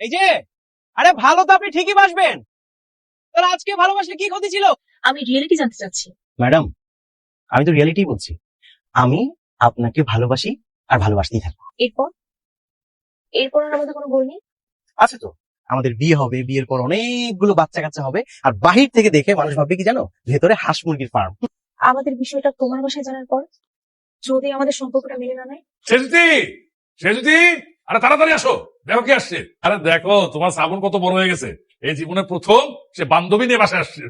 এই যে আরে ভালো তো আপনি ঠিকই বাসবেন। তাহলে আজকে ভালোবাসলে কি ক্ষতি ছিল? আমি রিয়েলিটি জানতে চাচ্ছি। ম্যাডাম আমি তো রিয়েলিটি বলছি। আমি আপনাকে ভালোবাসি আর ভালোবাসতেই থাকব। এরপর? এরপর আর আমাদের কোনো গোল নেই? আছে তো। আমাদের বিয়ে হবে বিয়ের পর অনেকগুলো বাচ্চা কাচ্চা হবে আর বাহির থেকে দেখে মানুষ ভাববে কি জানো? ভেতরে হাঁস মুরগির ফার্ম আমাদের বিষয়টা তোমার বাসায় জানার পর যদি আমাদের সম্পর্কটা মেনে না নেয়? সেজুতি সেজুতি আরে তাড়াতাড়ি আসো। দেখো কি আসছে। আরে দেখো তোমার শ্রাবণ কত বড় হয়ে গেছে। এই জীবনে প্রথম সে বান্ধবী নিয়ে বাসায় আসছে।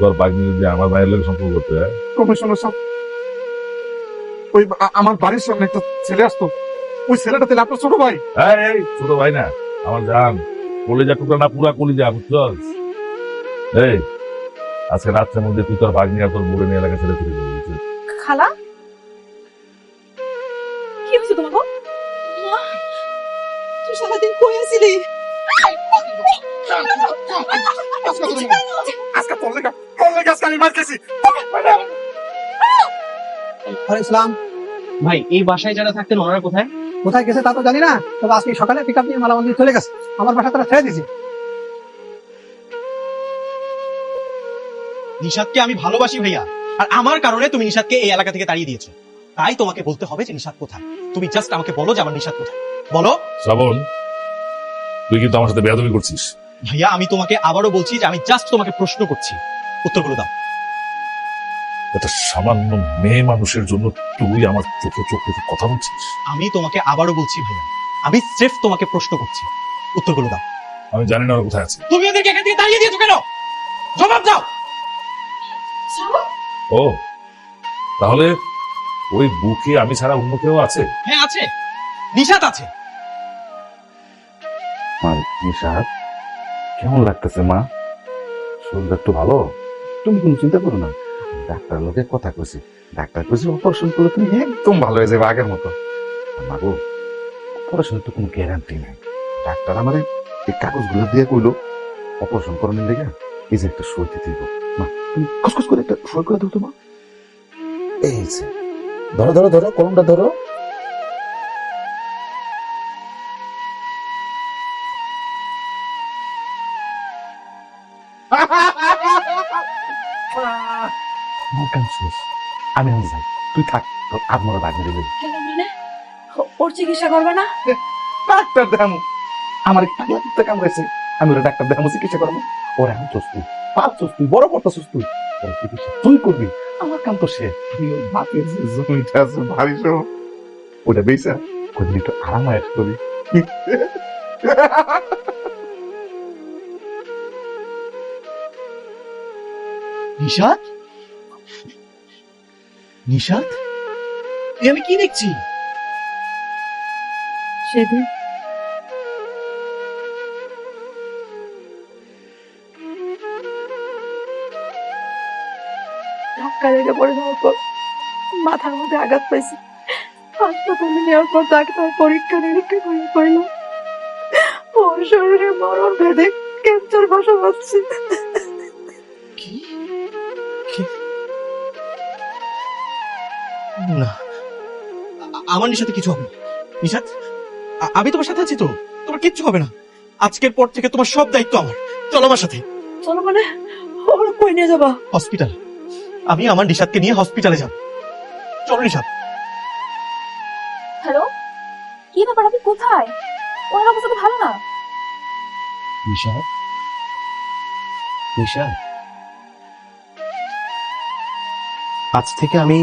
তোর বাগনি যদি আমার লোক সম্পর্ক করতে হয়? কমিশনার সাহেব ওই আমার বাড়ির সামনে একটা ছেলে আসতো। ওই ছেলেটা তাহলে আপনার ছোট ভাই? ছোট ভাই না আমার জান। কলিজা টুকরা না পুরা কলিজা বুঝছস? এই আজকে রাত্রের মধ্যে তুই তোর ভাগ্নি আর তোর বুড়ে নিয়ে এলাকা ছেড়ে ফিরে যাবি খালা? কি হয়েছে তুই সারাদিন কই আছিলি আজকে তোর লেগা তোর লেগা আজকে আমি মার খেয়েছি। ইসলাম ভাই এই বাসায় যারা থাকতেন ওনারা কোথায়? কোথায় গেছে তা তো জানি না। তবে আজকে সকালে পিক আপ নিয়ে মালামাল নিয়ে চলে গেছে। আমার বাসা তারা ছেড়ে দিয়েছে। নিশাদকে আমি ভালোবাসি ভাইয়া। আর আমার কারণে তুমি নিশাদকে এই এলাকা থেকে তাড়িয়ে দিয়েছ। তাই তোমাকে বলতে হবে যে নিষাদ কোথায়? তুমি জাস্ট আমাকে বলো যে আমার নিষাদ কোথায়। বলো। শ্রাবণ তুই কিন্তু আমার সাথে বেয়াদবি করছিস। ভাইয়া আমি তোমাকে আবারও বলছি যে আমি জাস্ট তোমাকে প্রশ্ন করছি। উত্তরগুলো দাও। একটা সামান্য মেয়ে মানুষের জন্য তুই আমার চোখে চোখে কথা বলছিস? আমি তোমাকে আবারও বলছি ভাইয়া। আমি স্রেফ তোমাকে প্রশ্ন করছি। উত্তরগুলো দাও। আমি জানি না ওরা কোথায় আছে। তুমি ওদেরকে এখান থেকে তাড়িয়ে দিয়েছ কেন? জবাব দাও। ও তাহলে ওই বুকে আমি ছাড়া অন্য কেউ আছে? হ্যাঁ আছে। নিশাদ আছে। নিশাদ কেমন লাগতেছে মা? শরীরটা একটু ভালো? তুমি কোনো চিন্তা করো না। ডাক্তার লোকের কথা কইছি। ডাক্তার কইছি, অপারেশন করলে তুমি একদম ভালো হয়ে যাবে আগের মতো। মাগো, অপারেশনের তো কোনো গ্যারান্টি নাই। ডাক্তার আমাদের এই কাগজগুলো দিয়ে কইলো, অপারেশন করানোর লেগে এই যে একটা সই দিতে মা, তুমি খসখস করে একটা সই করে দাও তো মা। এই যে, ধরো ধরো ধরো কলমটা ধরো। আমার কাম শেষ। আমি আমি যাই। তুই থাক তোর আত্মরা দাগ মেরে দেবে। কেন মানে? ওর চিকিৎসা করবে না? ডাক্তার দেখামু। আমার একটা ডাক্তার কাম করেছে আমি ওরা ডাক্তার দেখামু চিকিৎসা করব ওরা আমি চুস্তুই পাঁচ চুস্তুই বড় পড়তা চুস্তুই ওরা চিকিৎসা তুই করবি। আমার কাম তো শেষ। তুই ওই বাপের যে জমিটা আছে ভারী সহ। ওটা বেসা কদিন একটু আরাম আয়াস করি নিশাদ নিশাদ এ আমি কি দেখছি? সেদিন। ধাক্কা লেগে পড়ে যাওয়ার পর মাথার মধ্যে আঘাত পাইছি। হাসপাতালে নেওয়ার পর ডাক্তার পরীক্ষা নিরীক্ষা করে কইল ওর শরীরে মরণ ভেদে ক্যান্সার বাসা বাঁধছে না। আমার নিশাতে কিছু হবে না। নিশাত আমি তোমার সাথে আছি তো। তোমার কিচ্ছু হবে না। আজকের পর থেকে তোমার সব দায়িত্ব আমার। চলো আমার সাথে। চলো মানে ওর কই নিয়ে যাবা? হসপিটাল। আমি আমার নিশাদকে নিয়ে হসপিটালে যাব। চলো নিশাদ হ্যালো? কি ব্যাপার আপনি কোথায়? ওনার অবস্থা তো ভালো না। নিশাদ নিশাদ আজ থেকে আমি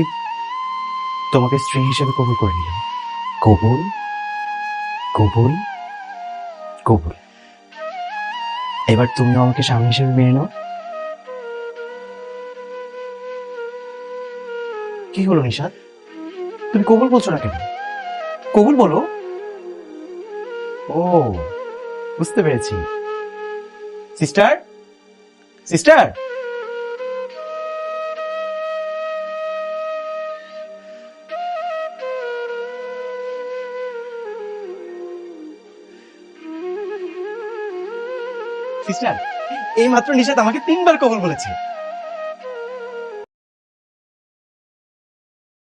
তোমাকে স্ত্রী হিসেবে কবুল করে নিলাম। কবুল? কবুল? কবুল। এবার তুমিও আমাকে স্বামী হিসেবে মেনে নাও। কি হলো নিশাদ তুমি কবুল বলছো না কেন? কবুল বলো। ও, বুঝতে পেরেছি। সিস্টার? সিস্টার? সিস্টার এই মাত্র নিষেধ আমাকে তিনবার কবল বলেছে।